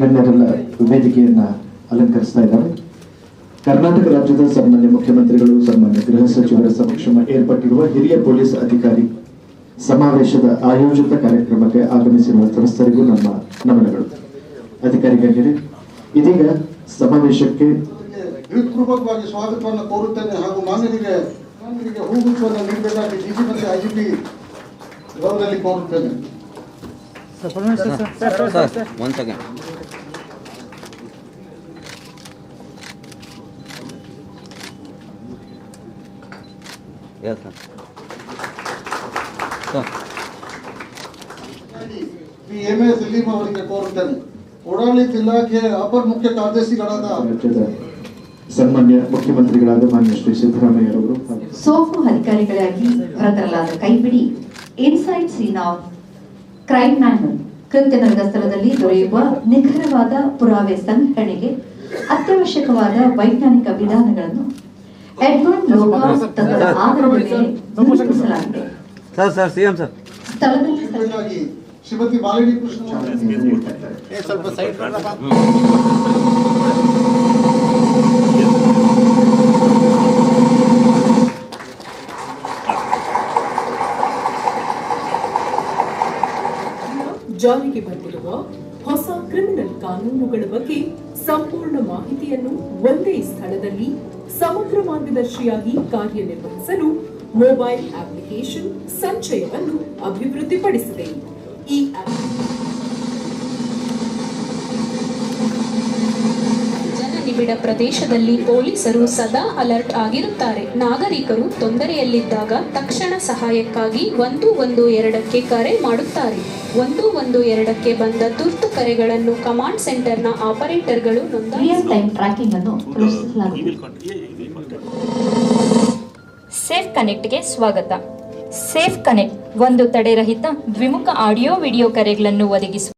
ಗಣ್ಯರೆಲ್ಲ ವೇದಿಕೆಯನ್ನ ಅಲಂಕರಿಸ್ತಾ ಇದ್ದಾರೆ. ಕರ್ನಾಟಕ ರಾಜ್ಯದ ಸನ್ಮಾನ್ಯ ಮುಖ್ಯಮಂತ್ರಿಗಳು, ಸನ್ಮಾನ್ಯ ಗೃಹ ಸಚಿವರ ಸಮಕ್ಷಮ ಏರ್ಪಟ್ಟಿರುವ ಹಿರಿಯ ಪೊಲೀಸ್ ಅಧಿಕಾರಿ ಸಮಾವೇಶದ ಆಯೋಜಿತ ಕಾರ್ಯಕ್ರಮಕ್ಕೆ ಆಗಮಿಸಿರುವ ಸದಸ್ಯರಿಗೂ ನಮ್ಮ ನಮನಗಳು. ಅಧಿಕಾರಿ ಇದೀಗ ಸಮಾವೇಶಕ್ಕೆ ಹೃತ್ಪೂರ್ವಕವಾಗಿ ಸ್ವಾಗತವನ್ನು ಕೋರುತ್ತೇನೆ ಹಾಗೂ ಮಾನ್ಯರಿಗೆ ಮಾನ್ಯರಿಗೆ ಹೂಗುಚ್ಛವನ್ನು ನೀಡಬೇಕಾಗಿ ಡಿಜಿ ಮತ್ತು ಐಜಿಪಿ ಗೌರವದಲ್ಲಿ ಕೋರುತ್ತೇನೆ sir one second yes sir sir Shri M A Salim ಅವರಿಗೆ ಕೋರುತ್ತೇನೆ ಓಡಾಡಳಿತ ಇಲಾಖೆಯ ಅಪರ ಮುಖ್ಯ ಕಾರ್ಯದರ್ಶಿಗಳಾದ ರಾಜ್ಯದ ಸನ್ಮಾನ್ಯ ಮುಖ್ಯಮಂತ್ರಿಗಳಾದ ಮಾನ್ಯ ಶ್ರೀ ಸಿದ್ದರಾಮಯ್ಯರವರು ಹಾಗೂ ಸೋಫು ಅಧಿಕಾರಿಗಳಾಗಿ ಹೊರತರಲಾದ ಕೈಪಿಡಿ inside in of crime manual ಕೃತ್ಯ ನಡೆದ ಸ್ಥಳದಲ್ಲಿ ದೊರೆಯುವ ನಿಖರವಾದ ಪುರಾವೆ ಸಂಗ್ರಹಣೆಗೆ ಅತ್ಯವಶ್ಯಕವಾದ ವೈಜ್ಞಾನಿಕ ವಿಧಾನಗಳನ್ನು ಎಡ್ವರ್ಡ್ ಲೋಕಾಸ್ ತತ್ವದ ಆಧಾರದ ಮೇಲೆ sir sir C M sir. ಸ್ಥಳದಲ್ಲಿ ಶ್ರೀಮತಿ ಬಾಲಿನಿ ಕೃಷ್ಣ ಅವರಿಗೆ ಚಾಲನೆಯನ್ನು ನೀಡ್ತಾ ಇದ್ದಾರೆ ಜಾರಿಗೆ ಬಂದಿರುವ ಹೊಸ ಕ್ರಿಮಿನಲ್ ಕಾನೂನುಗಳ ಬಗ್ಗೆ ಸಂಪೂರ್ಣ ಮಾಹಿತಿಯನ್ನು ಒಂದೇ ಸ್ಥಳದಲ್ಲಿ ಸಮಗ್ರ ಮಾರ್ಗದರ್ಶಿಯಾಗಿ ಕಾರ್ಯನಿರ್ವಹಿಸಲು ಮೊಬೈಲ್ ಅಪ್ಲಿಕೇಶನ್ ಸಂಚಯವನ್ನು ಅಭಿವೃದ್ಧಿಪಡಿಸಿದೆ. ಈ ಆಪ್ ಜನನಿಬಿಡ ಪ್ರದೇಶದಲ್ಲಿ ಪೊಲೀಸರು ಸದಾ ಅಲರ್ಟ್ ಆಗಿರುತ್ತಾರೆ. ನಾಗರಿಕರು ತೊಂದರೆಯಲ್ಲಿದ್ದಾಗ ತಕ್ಷಣ ಸಹಾಯಕ್ಕಾಗಿ ಒಂದು ಒಂದು ಎರಡಕ್ಕೆ ಕರೆ ಮಾಡುತ್ತಾರೆ. ಒಂದು ಒಂದು ಎರಡಕ್ಕೆ ಬಂದ ತುರ್ತು ಕರೆಗಳನ್ನು ಕಮಾಂಡ್ ಸೆಂಟರ್ನ ಆಪರೇಟರ್ಗಳು ಸೇಫ್ ಕನೆಕ್ಟ್ಗೆ ಸ್ವಾಗತ. ಸೇಫ್ ಕನೆಕ್ಟ್ ಒಂದು ತಡೆರಹಿತ ದ್ವಿಮುಖ ಆಡಿಯೋ ವಿಡಿಯೋ ಕರೆಗಳನ್ನು ಒದಗಿಸುವ